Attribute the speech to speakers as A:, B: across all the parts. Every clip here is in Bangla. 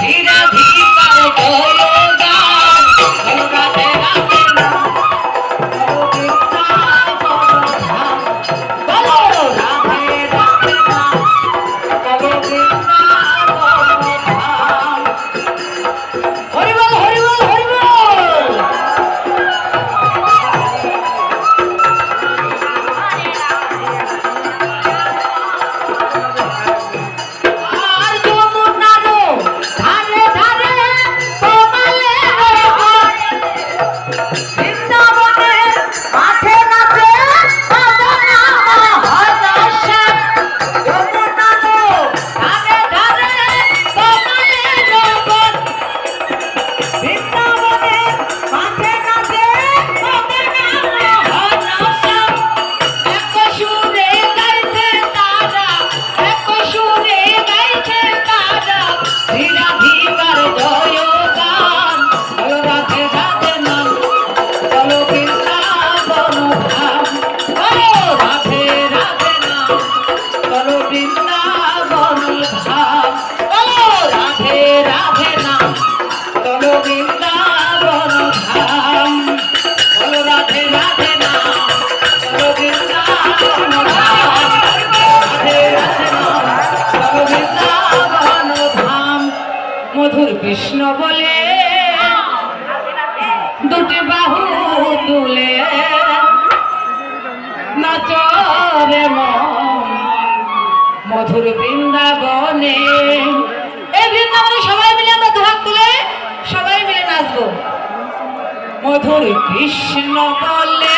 A: Radhe বৃন্দাবনে মাঠে নাচে মধুর কৃষ্ণ বলে, দুটি বাহু তুলে নচরে মধুর বৃন্দাবনে এই বৃন্দাবনে সবাই মিলে আমরা দুহাত তুলে সবাই মিলে নাচবো। মধুর কৃষ্ণ বলে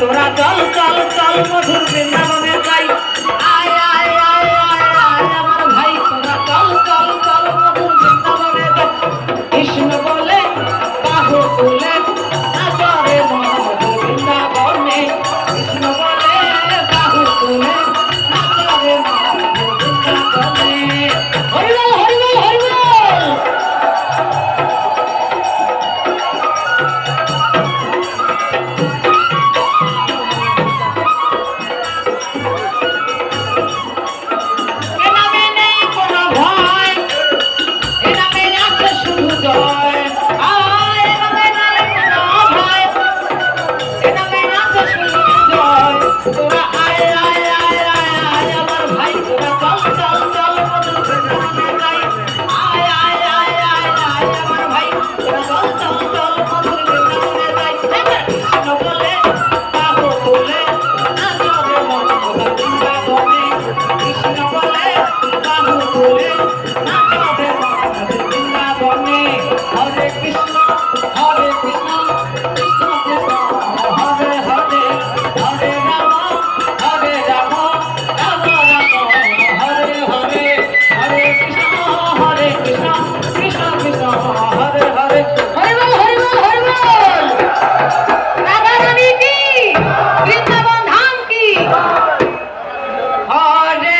A: তোরা চল চল চল মধুর বৃন্দাবনে যাই। হরে কৃষ্ণ